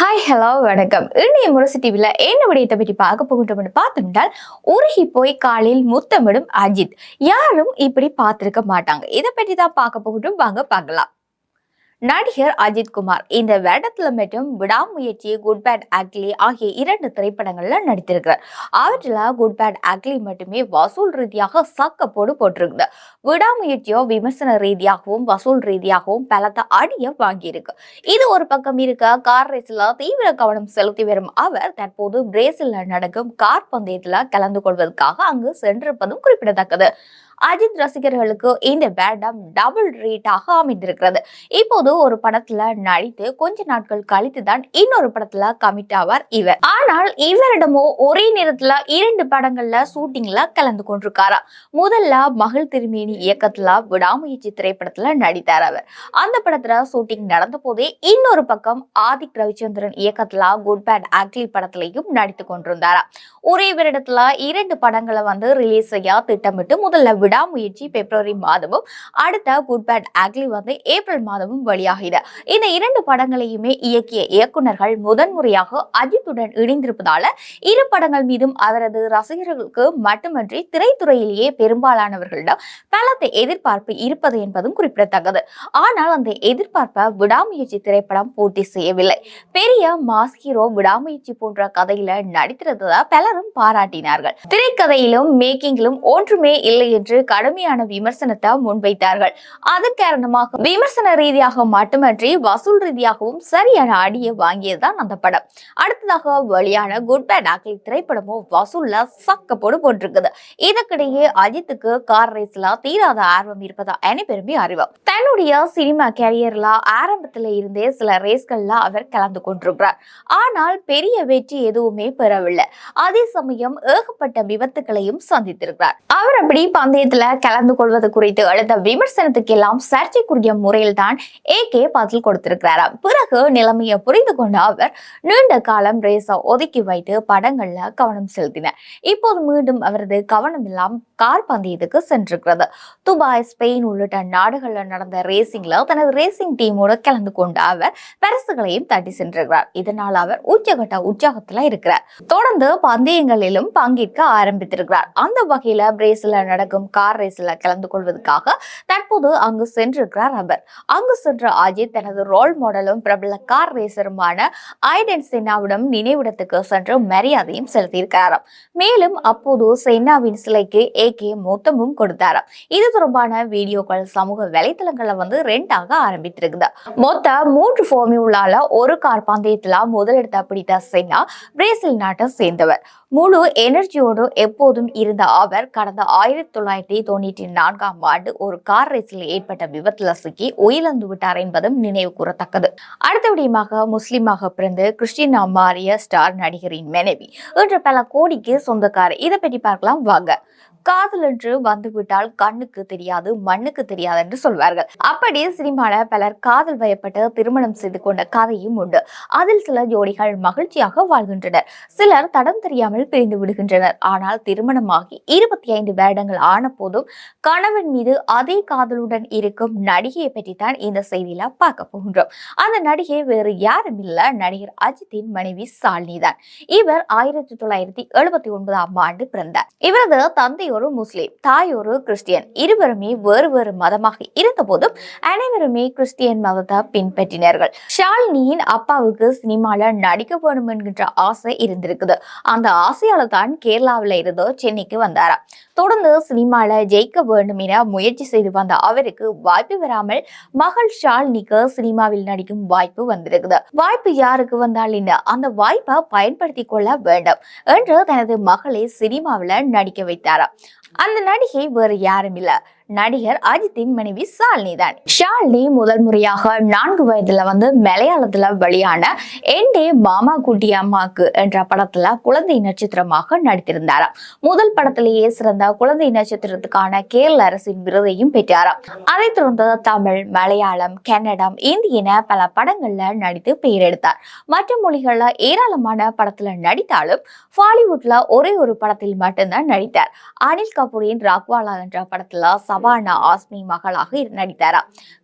Hi hello வணக்கம். இன்றைய முரசு டிவியில் என்ன விடயத்தை பற்றி பார்க்க போகின்றோம்னு பார்த்தோம்னால் உருகி போய் காலையில் முத்தமிடும் அஜித். யாரும் இப்படி பார்த்திருக்க மாட்டாங்க. இதை பற்றி தான் பார்க்க போகின்றோம். வாங்க பார்க்கலாம். நடிகர் அஜித் குமார் இந்த வேடத்துல மட்டும் விடாமுயற்சி குட் பேட் ஆக்லி ஆகிய இரண்டு திரைப்படங்கள்ல நடித்திருக்கிறார். அவற்றில் குட் பேட் ஆக்லி மட்டுமே வசூல் ரீதியாக சக்கப்போடு போட்டிருக்குது. விடாமுயற்சியோ விமர்சன ரீதியாகவும் வசூல் ரீதியாகவும் பலத்த அடிய வாங்கியிருக்கு. இது ஒரு பக்கம் இருக்க கார் ரேஸ்ல தீவிர கவனம் செலுத்தி வரும் அவர் தற்போது பிரேசில்ல நடக்கும் கார் பந்தயத்துல கலந்து கொள்வதற்காக அங்கு சென்றிருப்பதும் குறிப்பிடத்தக்கது. அஜித் ரசிகர்களுக்கு இந்த வேடம் டபுள் ரேட்டாக அமைந்திருக்கிறது. இப்போது ஒரு படத்துல நடித்து கொஞ்ச நாட்கள் கழித்து தான் இன்னொரு படத்துல கமிட் ஆவார் இவர். ஆனால் இவரிடமோ ஒரே நேரத்துல இரண்டு படங்கள்ல ஷூட்டிங்ல கலந்து கொண்டிருக்காரா? முதல்ல மகள் திருமேனி இயக்கத்துல விடாமுயற்சி திரைப்படத்துல நடித்தார் அவர். அந்த படத்துல ஷூட்டிங் நடந்த போதே இன்னொரு பக்கம் ஆதிக் ரவிச்சந்திரன் இயக்கத்துல குட் பேட் ஆக்லி படத்திலையும் நடித்து கொண்டிருந்தாரா? ஒரே வருடத்துல இரண்டு படங்களை வந்து ரிலீஸ் செய்ய திட்டமிட்டு முதல்ல விடாமுயற்சி பிப்ரவரி மாதமும் அடுத்த குட் பேட் ஆக்லி வந்து ஏப்ரல் மாதமும் வெளியாகிது இந்த இரண்டு படங்களையுமே இயக்கிய இயக்குநர்கள் முதன்முறையாக அஜித்துடன் இணைந்திருப்பதால இரு படங்கள் மீதும் அவரது ரசிகர்களுக்கு மட்டுமன்றி திரைத்துறையிலேயே பெரும்பாலானவர்களிடம் பலத்த எதிர்பார்ப்பு இருப்பது என்பதும் குறிப்பிடத்தக்கது. ஆனால் அந்த எதிர்பார்ப்பை விடாமுயற்சி திரைப்படம் பூர்த்தி செய்யவில்லை. பெரிய மாஸ் ஹீரோ விடாமுயற்சி போன்ற கதையில நடித்திருந்ததா பலரும் பாராட்டினார்கள். திரைக்கதையிலும் மேக்கிங்கிலும் ஒன்றுமே இல்லை என்று கடுமையான விமர்சனத்தை முன்வைத்தார்கள். அதன் காரணமாக விமர்சன ரீதியாக மட்டுமன்றி வசூல் ரீதியாகவும் சரியான அடியை வாங்கியதுதான் அந்த படம். அடுத்ததாக வெளியான குட் பேட் ஆக்லி திரைப்படமும் வசூல்ல சக்கப்போடு போட்டிருக்குது. இதற்கிடையே அஜித்துக்கு கார் ரேஸ்ல தீராத ஆர்வம் இருப்பதா அனைவருமே அறிவோம் தன்னுடைய சினிமா கேரியர்ல ஆரம்பத்துல இருந்தே சில ரேஸ்கள்ல அவர் கலந்து கொண்டிருக்கிறார். ஆனால் பெரிய வெற்றி எதுவுமே பெறவில்லை. அதே சமயம் ஏகப்பட்ட விபத்துகளையும் சந்தித்திருக்கிறார். அவர் அப்படி விஷயத்துல கலந்து கொள்வது குறித்து அடுத்த விமர்சனத்துக்கு எல்லாம் சர்ச்சைக்குரிய முறையில் தான் கே பதில் கொடுத்திருக்கிறாராம் பிறகு நிலைமையை புரிந்து கொண்ட அவர் நீண்ட காலம் ரேசா ஒதுக்கி வைத்து படங்கள்ல கவனம் செலுத்தினார். இப்போது மீண்டும் அவரது கவனம் எல்லாம் கார் பந்தயத்துக்கு சென்றிருக்கிறது. துபாய் ஸ்பெயின் உள்ளிட்ட நாடுகள்ல நடந்த ரேசிங்ல தனது ரேசிங் டீமோட கலந்து கொண்ட அவர் பரிசுகளையும் தட்டி சென்றிருக்கிறார். இதனால் அவர் உச்சகட்ட உற்சாகத்துல இருக்கிறார். தொடர்ந்து பந்தயங்களிலும் பங்கேற்க ஆரம்பித்திருக்கிறார். அந்த வகையில பிரேசில நடக்கும் கார் ரேஸ்ல கலந்து கொள்வதற்காக தற்போது அங்கு சென்றிருக்கிறார் அவர். அங்கு சென்ற அஜித் தனது ரோல் மாடலும் பிரபல கார் ரேசருமான ஐடன் சென்னாவிடம் நினைவிடத்துக்கு சென்று மரியாதையும் செலுத்தியிருக்கிறாராம். மேலும் அப்போது சென்னாவின் சிலைக்கு ஏகே மொத்தமும் கொடுத்தாராம். இது தொடர்பான வீடியோக்கள் சமூக வலைத்தளங்கள்ல வந்து ரெண்டாக ஆரம்பித்திருக்குது. மொத்த மூன்று ஃபார்மியூலால ஒரு கார் பந்தயத்துல முதலிடத்தை பிடித்த சென்னா பிரேசில் நாட்டை சேர்ந்தவர். முழு எனர்ஜியோடு எப்போதும் இருந்த அவர் கடந்த ஆயிரத்தி தொள்ளாயிரத்தி தொண்ணூற்றி நான்காம் ஆண்டு ஒரு கார் ரேஸில் ஏற்பட்ட விபத்துல சிக்கி உயிரிழந்து விட்டார் என்பதும் நினைவு கூறத்தக்கது. அடுத்தபடியமாக முஸ்லீமாக பிறந்து கிறிஸ்டினா மாறிய ஸ்டார் நடிகரின் மனைவி இன்று பல கோடிக்கு சொந்தக்காரர். இதை பற்றி பார்க்கலாம் வாங்க. காதல் என்று வந்துவிட்டால் கண்ணுக்கு தெரியாது மண்ணுக்கு தெரியாது என்று சொல்வார்கள். அப்படி சினிமால பலர் காதல் வயப்பட்டு திருமணம் செய்து கொண்ட கதையும் உண்டு. அதில் சில ஜோடிகள் மகிழ்ச்சியாக வாழ்கின்றனர். சிலர் தடம் தெரியாமல் பிரிந்து விடுகின்றனர். ஆனால் திருமணமாகி இருபத்தி ஐந்து வருடங்கள் ஆன போதும் கணவன் மீது அதே காதலுடன் இருக்கும் நடிகையை பற்றி தான் இந்த செய்தியில பார்க்க போகின்றோம். அந்த நடிகை வேறு யாரும் இல்ல. நடிகர் அஜித்தின் மனைவி சாலினி தான் இவர் ஆயிரத்தி தொள்ளாயிரத்தி எழுபத்தி ஒன்பதாம் ஆண்டு பிறந்தார். இவரது தந்தை ஒரு முஸ்லீம் தாய் ஒரு கிறிஸ்டியன். இருவருமே வேறு வேறு மதமாக இருந்த போதும் அனைவருமே கிறிஸ்டியன் மதத்தை பின்பற்றினார்கள். ஷாலினியின் அப்பாவுக்கு சினிமால நடிக்க வேணும் என்கின்ற ஆசை இருந்திருக்குது. அந்த ஆசையால தான் கேரளாவில இருந்து சென்னைக்கு வந்தாரா. தொடர்ந்து சினிமால ஜெயிக்க வேண்டும் என முயற்சி செய்து வந்த அவருக்கு வாய்ப்பு வராமல் மகள் ஷாலினிக்கு சினிமாவில் நடிக்கும் வாய்ப்பு வந்திருக்குது. வாய்ப்பு யாருக்கு வந்தால் என்ன? அந்த வாய்ப்பை பயன்படுத்தி கொள்ள வேண்டும் என்று தனது மகளை சினிமாவில் நடிக்க வைத்தாராம் அந்த நடிகை வேறு யாரும் இல்ல. நடிகர் அஜித்தின் மனைவி ஷாலினி தான். ஷாலினி முதல் முறையாக நான்கு வயதுல வந்து மலையாளத்துல வெளியான என்டே மாமா குட்டி அம்மாக்கு என்ற படத்துல குழந்தை நட்சத்திரமாக நடித்திருந்தாராம். முதல் படத்திலேயே சிறந்த குழந்தை நட்சத்திரத்துக்கான கேரள அரசின் விருதையும் பெற்றாராம். அதைத் தொடர்ந்து தமிழ் மலையாளம் கன்னடம் இந்தி என பல படங்கள்ல நடித்து பெயரெடுத்தார். மற்ற மொழிகள்ல ஏராளமான படத்துல நடித்தாலும் பாலிவுட்ல ஒரே ஒரு படத்தில் மட்டும்தான் நடித்தார். அனில் கபூரின் ராக்வாலா என்ற படத்துல சபானா ஆஸ்மி மகளாக நடித்தாரா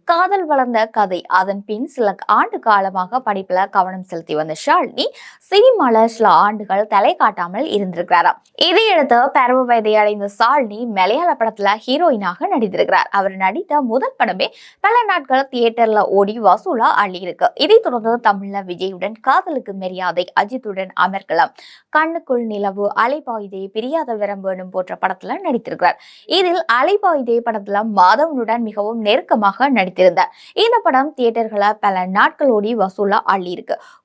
காதல் வளர்ந்த கதை. அதன் பின் சில ஆண்டு காலமாக படிப்புல கவனம் செலுத்தி வந்த ஷாலினி சினிமால சில ஆண்டுகள் தலை காட்டாமல் இருந்திருக்கிறாராம் இதையடுத்து பருவ வயதை அடைந்த ஷாலினி மலையாள படத்துல ஹீரோயினாக நடித்திருக்கிறார். அவர் நடித்த முதல் படமே பல நாட்கள் தியேட்டர்ல ஓடி வசூலா அள்ளி இருக்கு இதைத் தொடர்ந்து தமிழ்ல விஜயுடன் காதலுக்கு மரியாதை அஜித்துடன் அமர்கலம் கண்ணுக்குள் நிலவு அலைபாயுதே பிரியாத வரம் வேணும் போன்ற படத்துல நடித்திருக்கிறார். இதில் அலைபாயுதே படத்துல மாதவனுடன் மிகவும் நெருக்கமாக நடித்திருந்தார் இந்த படம் தியேட்டர்களை பல நாட்கள் ஓடி வசூலா அள்ளி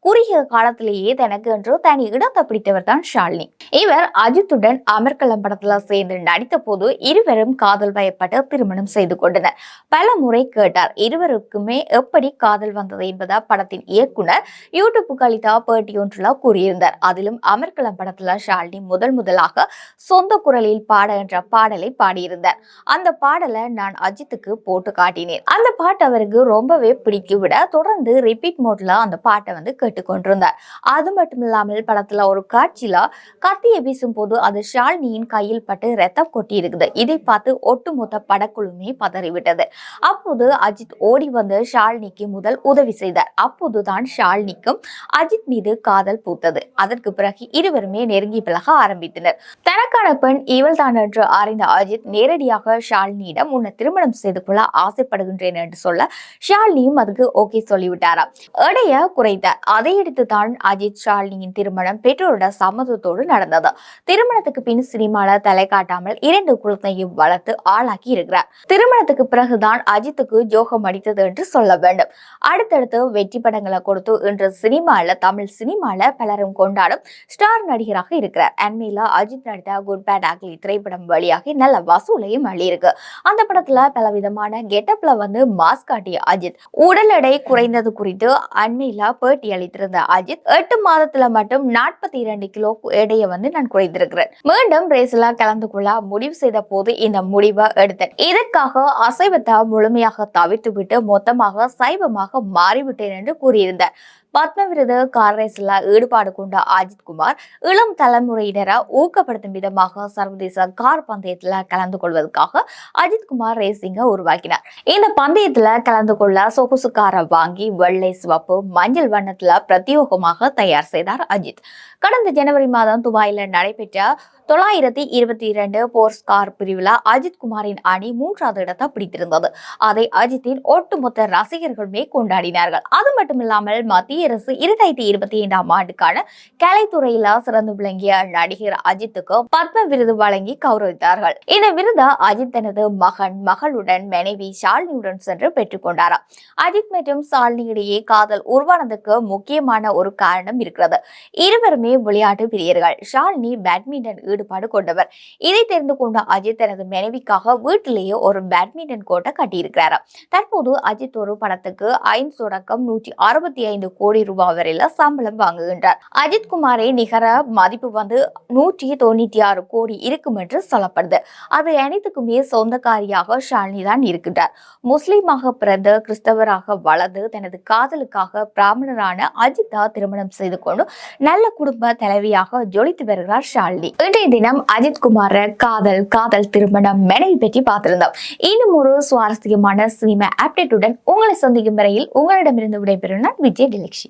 குறுகிய காலத்திலேயே தனக்கு என்று தனி இடத்தை பிடித்தவர் தான் ஷாலினி. இவர் அஜித்துடன் அமர்கலம் படத்துல சேர்ந்து நடித்த போது இருவரும் காதல் வயப்பட்டு திருமணம் செய்து கொண்டனர். பல முறை கேட்டார் இருவருக்குமே எப்படி காதல் வந்தது? என்பதா படத்தின் இயக்குனர் யூடியூப்புக்கு அளித்த பேட்டி ஒன்றுல கூறியிருந்தார். அதிலும் அமர்கலம் படத்துல ஷாலினி முதல் முதலாக சொந்த குரலில் பாட என்ற பாடலை பாடியிருந்தார். அந்த பாடலை நான் அஜித்துக்கு போட்டு காட்டினேன். அந்த பாட்டு அவருக்கு ரொம்பவே பிடிக்கும் விட தொடர்ந்து ரிப்பீட் மோட்ல அந்த பாட்டை வந்து கேட்டுக்கொண்டிருந்தார். அது மட்டும் இல்லாமல் படத்துல ஒரு காட்சியில கத்தியை வீசும் போது அது ஷாலினியின் கையில் பட்டு ரத்தம் கொட்டி இருக்குது இதை பார்த்து ஒட்டுமொத்த படக்குழுமே பதறிவிட்டது. அப்போது அஜித் ஓடி வந்து ஷாலினிக்கு முதல் உதவி செய்தார். அப்போதுதான் ஷாலினிக்கும் அஜித் மீது காதல் பூத்தது. அதற்கு பிறகு இருவருமே நெருங்கி பழக ஆரம்பித்தனர். தனக்கான பெண் இவள் தான் என்று அறிந்த அஜித் நேரடியாக ஷாலினியிடம் உன்னை திருமணம் செய்து கொள்ள ஆசைப்படுகின்றேன் என்று சொல்ல ஷாலினியும் அதுக்கு ஓகே சொல்லிவிட்டாராம். எடைய குறைத்தார் அதையடுத்து தான் அஜித் ஷாலினியின் திருமணம் பெற்றோரோட சம்மதத்தோடு நடந்தது. திருமணத்துக்கு பின் சினிமால தலை காட்டாமல் இரண்டு குழந்தையும் வளர்த்து ஆளாக்கி இருக்கிறார். திருமணத்துக்கு பிறகுதான் அஜித்துக்கு ஜோகம் அடித்தது என்று சொல்ல வேண்டும். அடுத்தடுத்து வெற்றி படங்களை கொடுத்து இன்று சினிமால தமிழ் சினிமால பலரும் கொண்டாடும் ஸ்டார் நடிகராக இருக்கிறார். அண்மையில அஜித் நடித்த குட் பேட் ஆக்லி திரைப்படம் வழியாக நல்ல வசூலையும் அள்ளியிருக்கு. அந்த படத்துல பல விதமான கெட்டப்ல வந்து மாஸ்க் காட்டிய அஜித். உடல் எடை குறைந்தது குறித்து அண்மையில பேட்டி அளித்திருந்த அஜித் எட்டு மாதத்துல மட்டும் நாற்பத்தி இரண்டு கிலோ எடையை வந்து நான் குறைந்திருக்கிறேன் மீண்டும் ரேஸ்ல கலந்து கொள்ள முடிவு செய்த போது இந்த முடிவை எடுத்தேன். இதற்காக அசைவத்தை முழுமையாக தவிர்த்து விட்டு மொத்தமாக சைவமாக மாறிவிட்டேன் என்று கூறியிருந்தார். பத்ம விருது கார் ரேஸ்ல ஈடுபாடு கொண்ட அஜித் குமார் இளம் தலைமுறையினரை ஊக்கப்படுத்தும் விதமாக சர்வதேச கார் பந்தயத்துல கலந்து கொள்வதற்காக அஜித் குமார் ரேசிங்க உருவாக்கினார். இந்த பந்தயத்துல கலந்து கொள்ள சொகுசு காரை வாங்கி வெள்ளை சிவப்பு மஞ்சள் வண்ணத்துல பிரத்யோகமாக தயார் செய்தார் அஜித். கடந்த ஜனவரி மாதம் துபாயில நடைபெற்ற தொள்ளாயிரத்தி இருபத்தி இரண்டு போர்ஸ் கார் பிரிவில் அஜித் குமாரின் அணி மூன்றாவது இடத்தை பிடித்திருந்தது. அதை அஜித்தின் ஒட்டுமொத்த ரசிகர்களுமே கொண்டாடினார்கள் அது மட்டுமில்லாமல் மத்திய அரசு இரண்டாயிரத்தி இருபத்தி ஐந்தாம் ஆண்டுக்கான கலைத்துறையில சிறந்து விளங்கிய நடிகர் அஜித்துக்கு பத்ம விருது வழங்கி கௌரவித்தார்கள். இந்த விருதை அஜித் தனது மகன் மகளுடன் மனைவி ஷாலினியுடன் சென்று பெற்றுக்கொண்டாராம் அஜித் மற்றும் ஷாலினி இடையே காதல் உருவானதுக்கு முக்கியமான ஒரு காரணம் இருக்கிறது. இருவருமே விளையாட்டு பிரியர்கள். ஷாலினி பேட்மிண்டன் ஈடுபாடு கொண்டவர். இதை தெரிந்து கொண்ட அஜித் தனது மனைவிக்காக வீட்டிலேயே ஒரு பேட்மிண்டன் கோட்டை கட்டியிருக்கிறார். தற்போது அஜித் ஒரு படத்துக்கு ஐந்து தொடக்கம் நூற்றி அறுபத்தி ஐந்து கோடி ரூபாய் வரையில சம்பளம் வாங்குகின்றார். அஜித் குமாரை நிகர மதிப்பு வந்து நூற்றி தொண்ணூத்தி ஆறு கோடி இருக்கும் என்று சொல்லப்படுது. அது அனைத்துக்குமே சொந்தக்காரியாக ஷாலினி தான் இருக்கின்றார். முஸ்லீமாக பிறந்த கிறிஸ்தவராக வளர்ந்து தனது காதலுக்காக பிராமணரான அஜித்தா திருமணம் செய்து கொண்டு நல்ல குடும்ப தலைவியாக ஜொலித்து வருகிறார் ஷாலினி. இன்றைய தினம் அஜித் குமார காதல் காதல் திருமணம் மனைவி பற்றி பார்த்திருந்தோம். இன்னும் ஒரு சுவாரஸ்யமான சினிமா அப்டேட்டுடன் உங்களை சந்திக்கும் வரையில் உங்களிடமிருந்து விடைபெறும் நான் விஜய் டிலக்ஷி